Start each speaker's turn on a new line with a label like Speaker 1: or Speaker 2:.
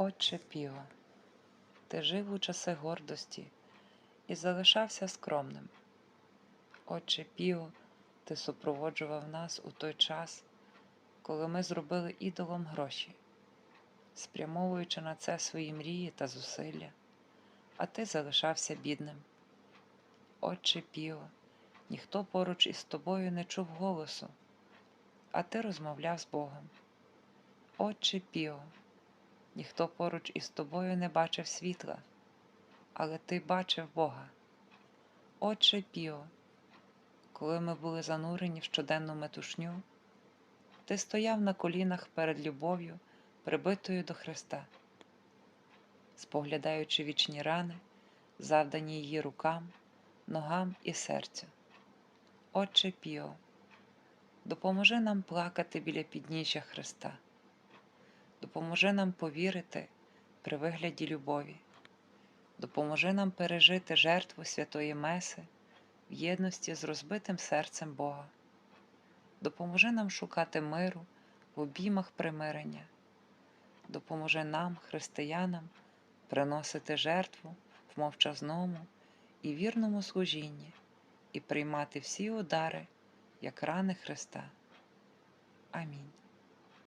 Speaker 1: Отче Піо, ти жив у часи гордості і залишався скромним. Отче Піо, ти супроводжував нас у той час, коли ми зробили ідолом гроші, спрямовуючи на це свої мрії та зусилля, а ти залишався бідним. Отче Піо, ніхто поруч із тобою не чув голосу, а ти розмовляв з Богом. Отче Піо, ніхто поруч із тобою не бачив світла, але ти бачив Бога. Отче Піо, коли ми були занурені в щоденну метушню, ти стояв на колінах перед любов'ю, прибитою до Христа, споглядаючи вічні рани, завдані її рукам, ногам і серцю. Отче Піо, допоможи нам плакати біля підніжжя Христа, допоможи нам повірити при вигляді любові, допоможи нам пережити жертву Святої Меси в єдності з розбитим серцем Бога. Допоможи нам шукати миру в обіймах примирення. Допоможи нам, християнам, приносити жертву в мовчазному і вірному служінні і приймати всі удари, як рани Христа. Амінь.